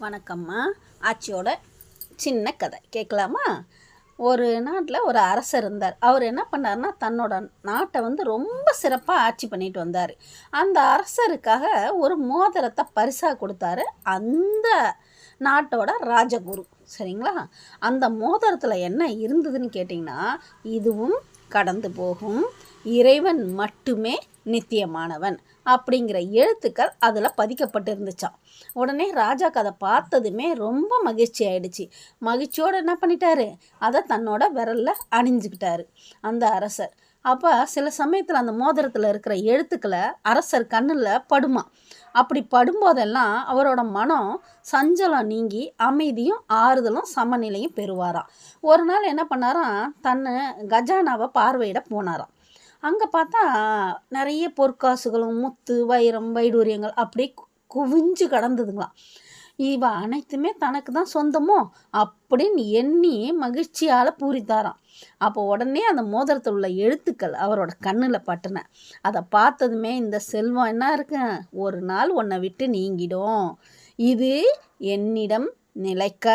வணக்கம்மா. ஆச்சியோட சின்ன கதை. கேட்கலாமா ஒரு நாட்டில் ஒரு அரசர் இருந்தார். அவர் என்ன பண்ணார்னா தன்னோட நாட்டை வந்து ரொம்ப சிறப்பாக ஆட்சி பண்ணிட்டு வந்தார். அந்த அரசருக்காக ஒரு மோதிரத்தை பரிசாக கொடுத்தாரு அந்த நாட்டோட ராஜகுரு. சரிங்களா? அந்த மோதிரத்தில் என்ன இருந்ததுன்னு கேட்டிங்கன்னா இதுவும் கடந்து போகும். இறைவன் மட்டுமே நித்தியமானவன் அப்படிங்கிற எழுத்துக்கள் அதில் பதிக்கப்பட்டிருந்துச்சாம். உடனே ராஜாக்கு அதை பார்த்ததுமே ரொம்ப மகிழ்ச்சி ஆயிடுச்சு. மகிழ்ச்சியோடு என்ன பண்ணிட்டாரு? அதை தன்னோட விரலில் அணிஞ்சுக்கிட்டாரு அந்த அரசர். அப்போ சில சமயத்தில் அந்த மோதிரத்தில் இருக்கிற எழுத்துக்களை அரசர் கண்ணில் படுமா. அப்படி படும்போதெல்லாம் அவரோட மனம் சஞ்சலம் நீங்கி அமைதியும் ஆறுதலும் சமநிலையும் பெறுவாராம். ஒரு நாள் என்ன பண்ணாராம்? தன்னை கஜானாவை பார்வையிட போனாராம். அங்கே பார்த்தா நிறைய பொற்காசுகளும் முத்து வைரம் வைடூரியங்கள் அப்படியே குவிஞ்சு கடந்ததுங்களாம். இவ அனைத்துமே தனக்கு தான் சொந்தமோ அப்படின்னு எண்ணி மகிழ்ச்சியால் பூரித்தாராம். அப்போ உடனே அந்த மோதிரத்தில் உள்ள எழுத்துக்கள் அவரோட கண்ணில் பட்டுன. அதை பார்த்ததுமே இந்த செல்வம் என்ன இருக்கு? ஒரு நாள் உன்னை விட்டு நீங்கிடும். இது என்னிடம் நிலைக்க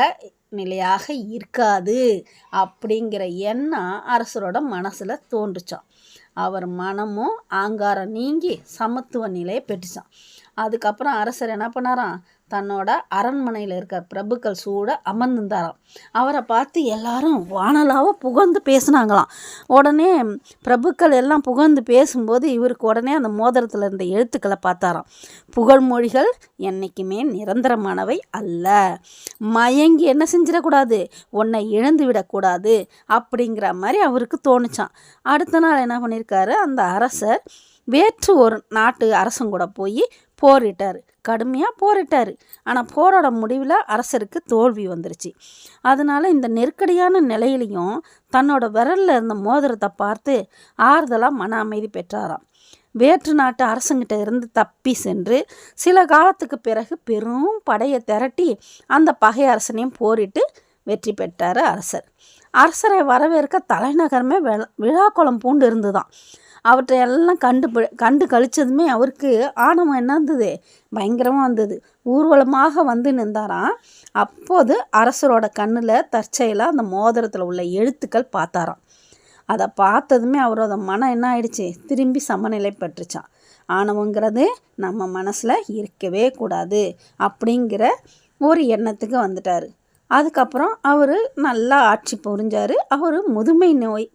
நிலையாக இருக்காது அப்படிங்கிற எண்ணம் அரசரோட மனசில் தோன்றுச்சான் அவர் மனமும் ஆங்காரம் நீங்கி சமத்துவ நிலையை பெற்றுச்சான். அதுக்கப்புறம் அரசர் என்ன பண்ணாராம்? தன்னோட அரண்மனையில் இருக்க பிரபுக்கள் சூட அமர்ந்திருந்தாராம். அவரை பார்த்து எல்லாரும் வானலாவ புகழ்ந்து பேசுனாங்களாம். உடனே பிரபுக்கள் எல்லாம் புகழ்ந்து பேசும்போது இவருக்கு உடனே அந்த மோதிரத்தில் இருந்த எழுத்துக்களை பார்த்தாராம். புகழ்மொழிகள் என்றைக்குமே நிரந்தரமானவை அல்ல. மயங்கி என்ன செஞ்சிடக்கூடாது? உன்னை இழந்து விடக்கூடாது. அப்படிங்கிற மாதிரி அவருக்கு தோணுச்சான் அடுத்த நாள் என்ன பண்ணியிருக்காரு அந்த அரசர் வேற்று ஒரு நாட்டு அரசன் கூட போய் போரிட்டார். கடுமையாக போரிட்டார். ஆனால் போரோட முடிவில் அரசருக்கு தோல்வி வந்துருச்சு. அதனால இந்த நெருக்கடியான நிலையிலையும் தன்னோட விரலில் இருந்த மோதிரத்தை பார்த்து ஆறுதலாக மன அமைதி பெற்றாராம். வேற்று நாட்டு அரசங்கிட்ட இருந்து தப்பி சென்று சில காலத்துக்கு பிறகு பெரும் படையை திரட்டி அந்த பகை அரசனையும் போரிட்டு வெற்றி பெற்றார் அரசர். அரசரை வரவேற்க தலைநகரமே விழா விழாக்குளம் பூண்டு இருந்துதான். அவற்றை எல்லாம் கண்டு பி- கண்டு கழிச்சதுமே அவருக்கு ஆணவம் என்ன இருந்தது பயங்கரமாக வந்தது. ஊர்வலமாக வந்து நின்றாராம். அப்போது அரசரோட கண்ணில் தற்செயலாக அந்த மோதிரத்தில் உள்ள எழுத்துக்கள் பார்த்தாராம். அதை பார்த்ததுமே அவரோட மனம் என்ன ஆயிடுச்சு? திரும்பி சமநிலை பெற்றுச்சான் ஆணவங்கிறது நம்ம மனசில் இருக்கவே கூடாது அப்படிங்கிற ஒரு எண்ணத்துக்கு வந்துட்டார். அதுக்கப்புறம் அவர் நல்லா ஆட்சி புரிஞ்சார். அவர் முதுமை நோய்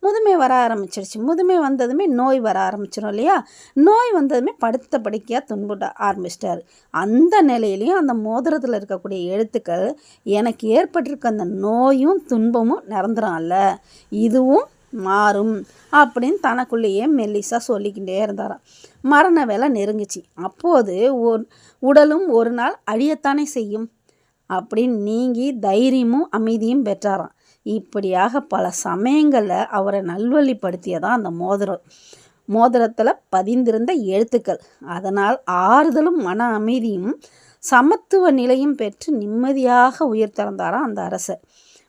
முதுமை வர ஆரம்பிச்சிருச்சு. முதுமை வந்ததுமே நோய் வர ஆரம்பிச்சிடும் இல்லையா? நோய் வந்ததுமே படுத்த படுக்கையாக துன்புட ஆரம்பிச்சிட்டாரு. அந்த நிலையிலையும் அந்த மோதிரத்தில் இருக்கக்கூடிய எழுத்துக்கள் எனக்கு ஏற்பட்டிருக்க அந்த நோயும் துன்பமும் நிரந்தரம் அல்ல இதுவும் மாறும் அப்படின்னு தனக்குள்ளேயே மெல்லிசாக சொல்லிக்கிட்டே இருந்தாராம். மரண வேலை நெருங்குச்சு. அப்போது ஒரு உடலும் ஒரு நாள் அழியத்தானே செய்யும் அப்படின்னு நீங்கி தைரியமும் அமைதியும் பெற்றாராம். இப்படியாக பல சமயங்களில் அவரை நல்வழிப்படுத்தியதான் அந்த மோதிரம். மோதிரத்தில் பதிந்திருந்த எழுத்துக்கள். அதனால் ஆறுதலும் மன அமைதியும் சமத்துவ நிலையும் பெற்று நிம்மதியாக உயிர் திறந்தாராம் அந்த அரசர்.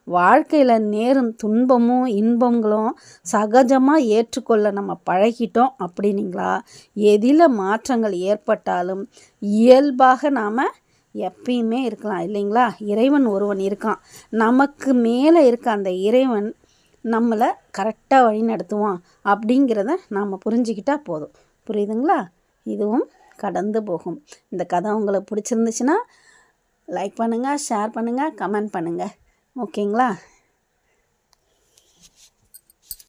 வாழ்க்கையில் நேரும் துன்பமும் இன்பங்களும் சகஜமாக ஏற்றுக்கொள்ள நம்ம பழகிட்டோம் அப்படின்னீங்களா? எதில் மாற்றங்கள் ஏற்பட்டாலும் இயல்பாக நாம் எப்பயுமே இருக்கலாம் இல்லைங்களா? இறைவன் ஒருவன் இருக்கான். நமக்கு மேலே இருக்க அந்த இறைவன் நம்மளை கரெக்டாக வழி நடத்துவான் அப்படிங்கிறத நாம் புரிஞ்சுக்கிட்டால் போதும். புரியுதுங்களா? இதுவும் கடந்து போகும். இந்த கதை உங்களுக்கு பிடிச்சிருந்துச்சுன்னா லைக் பண்ணுங்கள் ஷேர் பண்ணுங்கள் கமெண்ட் பண்ணுங்கள் ஓகேங்களா?